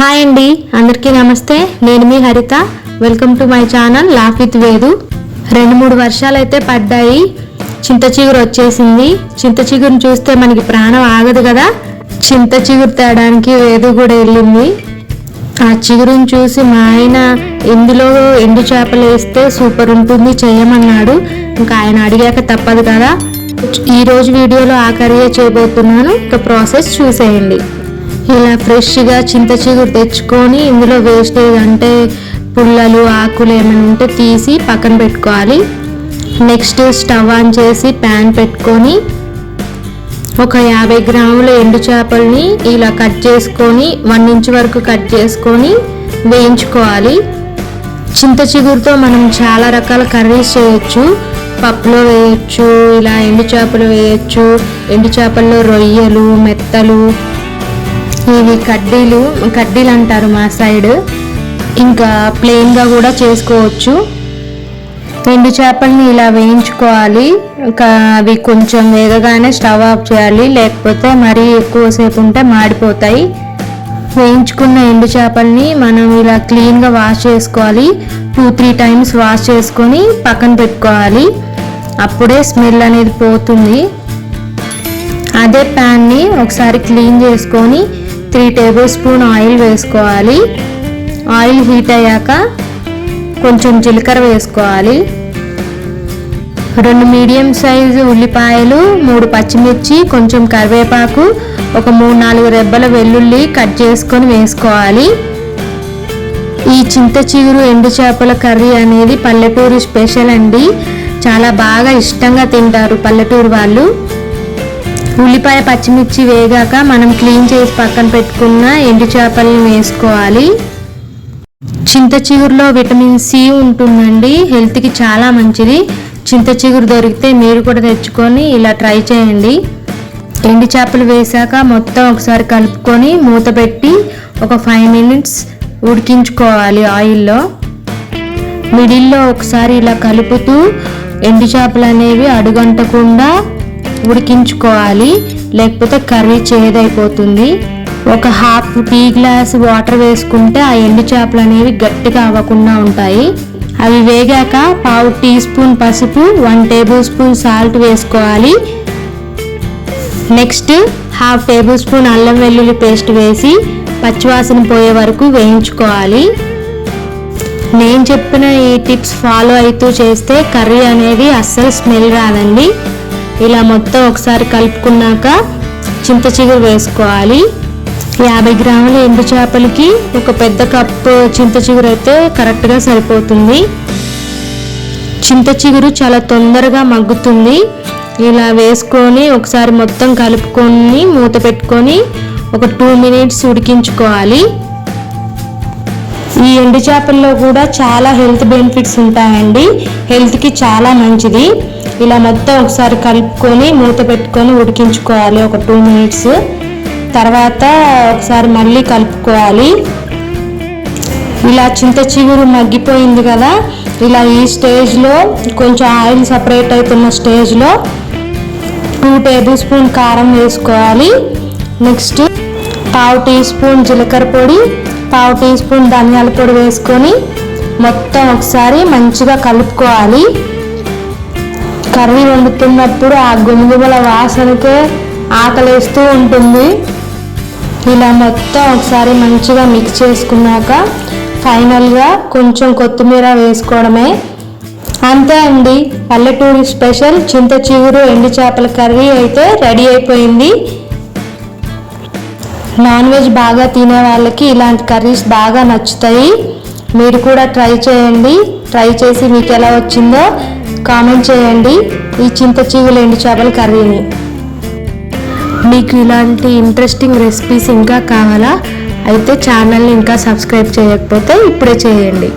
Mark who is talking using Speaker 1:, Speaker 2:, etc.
Speaker 1: Hi అండి అందరికీ నమస్తే. నేను మీ Haritha. Welcome to my channel laugh with Vedu రెండు మూడు వర్షాలు అయితే పడ్డాయి. చింత చిగురు వచ్చేసింది. చింత చిగురుని చూస్తే మనకి ప్రాణం ఆగదు కదా. చింత చిగురు తేడానికి వేదు కూడా వెళ్ళింది. ఆ చిగురుని చూసి మా ఆయన ఇందులో ఎండు చేపలు వేస్తే సూపర్ ఉంటుంది చేయమన్నాడు. ఇంకా ఆయన అడిగాక తప్పదు కదా. ఈరోజు వీడియోలో ఆ కర్రీ చేయబోతున్నాను? ఇంకా ప్రాసెస్ చూసేయండి. ఇలా ఫ్రెష్గా చింత చిగురు తెచ్చుకొని ఇందులో వేస్టేజ్ అంటే పుల్లలు ఆకులు ఏమైనా ఉంటే తీసి పక్కన పెట్టుకోవాలి. నెక్స్ట్ స్టవ్ ఆన్ చేసి ప్యాన్ పెట్టుకొని ఒక యాభై గ్రాముల ఎండు చేపల్ని ఇలా కట్ చేసుకొని వన్ ఇంచ్ వరకు కట్ చేసుకొని వేయించుకోవాలి. చింత చిగురుతో మనం చాలా రకాల కర్రీస్ చేయొచ్చు. పప్పులో వేయచ్చు ఇలా ఎండు చేపలు వేయచ్చు. ఎండు చేపల్లో రొయ్యలు మెత్తలు ఇవి కడ్డీలు కడ్డీలు అంటారు మా సైడ్ ఇంకా ప్లెయిన్గా కూడా చేసుకోవచ్చు. ఎండు చేపల్ని ఇలా వేయించుకోవాలి. అవి కొంచెం వేగగానే స్టవ్ ఆఫ్ చేయాలి. లేకపోతే మరీ ఎక్కువసేపు ఉంటే మాడిపోతాయి. వేయించుకున్న ఎండు చేపల్ని మనం ఇలా క్లీన్గా వాష్ చేసుకోవాలి. టూ త్రీ టైమ్స్ వాష్ చేసుకొని పక్కన పెట్టుకోవాలి. అప్పుడే స్మెల్ అనేది పోతుంది. అదే ప్యాన్ని ఒకసారి క్లీన్ చేసుకొని త్రీ టేబుల్ స్పూన్ ఆయిల్ వేసుకోవాలి. ఆయిల్ హీట్ అయ్యాక కొంచెం జీలకర్ర వేసుకోవాలి. రెండు మీడియం సైజు ఉల్లిపాయలు మూడు పచ్చిమిర్చి కొంచెం కరివేపాకు ఒక మూడు నాలుగు రెబ్బల వెల్లుల్లి కట్ చేసుకొని వేసుకోవాలి. ఈ చింత చిగురు ఎండు చేపల కర్రీ అనేది పల్లెటూరు స్పెషల్ అండి. చాలా బాగా ఇష్టంగా తింటారు పల్లెటూరు వాళ్ళు. ఉల్లిపాయ పచ్చిమిర్చి వేగాక మనం క్లీన్ చేసి పక్కన పెట్టుకున్న ఎండు చేపలను వేసుకోవాలి. చింత చిగురులో విటమిన్ సి ఉంటుందండి హెల్త్కి చాలా మంచిది. చింత చిగురు దొరికితే మీరు కూడా తెచ్చుకొని ఇలా ట్రై చేయండి. ఎండు చేపలు వేసాక మొత్తం ఒకసారి కలుపుకొని మూత పెట్టి ఒక ఫైవ్ మినిట్స్ ఉడికించుకోవాలి ఆయిల్లో. మిడిల్లో ఒకసారి ఇలా కలుపుతూ ఎండు చేపలు అనేవి అడుగంటకుండా ఉడికించుకోవాలి. లేకపోతే కర్రీ చేదైపోతుంది. ఒక హాఫ్ టీ గ్లాస్ వాటర్ వేసుకుంటే ఆ ఎండు చేపలు అనేవి గట్టిగా అవ్వకుండా ఉంటాయి. అవి వేగాక పావు టీ స్పూన్ పసుపు వన్ టేబుల్ స్పూన్ సాల్ట్ వేసుకోవాలి. నెక్స్ట్ హాఫ్ టేబుల్ స్పూన్ అల్లం వెల్లుల్లి పేస్ట్ వేసి పచ్చివాసన పోయే వరకు వేయించుకోవాలి. నేను చెప్పిన ఈ టిప్స్ ఫాలో అవుతూ చేస్తే కర్రీ అనేది అస్సలు స్మెల్ రాదండి. ఇలా మొత్తం ఒకసారి కలుపుకున్నాక చింత చిగురు వేసుకోవాలి. యాభై గ్రాముల ఎండు చేపలకి ఒక పెద్ద కప్పు చింత చిగురు అయితే కరెక్ట్గా సరిపోతుంది. చింత చిగురు చాలా తొందరగా మగ్గుతుంది. ఇలా వేసుకొని ఒకసారి మొత్తం కలుపుకొని మూత పెట్టుకొని ఒక టూ మినిట్స్ ఉడికించుకోవాలి. ఈ ఎండు చేపల్లో కూడా చాలా హెల్త్ బెనిఫిట్స్ ఉంటాయండి. హెల్త్కి చాలా మంచిది. ఇలా మొత్తం ఒకసారి కలుపుకొని మూత పెట్టుకొని ఉడికించుకోవాలి ఒక టూ మినిట్స్. తర్వాత ఒకసారి మళ్ళీ కలుపుకోవాలి. ఇలా చింత చిగురు మగ్గిపోయింది కదా ఇలా ఈ స్టేజ్లో కొంచెం ఆయిల్ సపరేట్ అవుతున్న స్టేజ్లో టూ టేబుల్ స్పూన్ కారం వేసుకోవాలి. నెక్స్ట్ పావు టీ స్పూన్ జీలకర్ర పొడి పావు టీ స్పూన్ ధనియాల పొడి వేసుకొని మొత్తం ఒకసారి మంచిగా కలుపుకోవాలి. కర్రీ వండుతున్నప్పుడు ఆ గుమగుమల వాసనకే ఆకలేస్తూ ఉంటుంది. ఇలా మొత్తం ఒకసారి మంచిగా మిక్స్ చేసుకున్నాక ఫైనల్గా కొంచెం కొత్తిమీర వేసుకోవడమే. అంతే అండి పల్లెటూరి స్పెషల్ చింత చిగురు ఎండు చేపల కర్రీ అయితే రెడీ అయిపోయింది. నాన్ వెజ్ బాగా తినే వాళ్ళకి ఇలాంటి కర్రీస్ బాగా నచ్చుతాయి. మీరు కూడా ట్రై చేయండి. ట్రై చేసి మీకు ఎలా వచ్చిందో కామెంట్ చేయండి. ఈ చింత చిగులు ఎండు చేపల కర్రీని. మీకు ఇలాంటి ఇంట్రెస్టింగ్ రెసిపీస్ ఇంకా కావాలా? అయితే ఛానల్ని ఇంకా సబ్స్క్రైబ్ చేయకపోతే ఇప్పుడే చేయండి.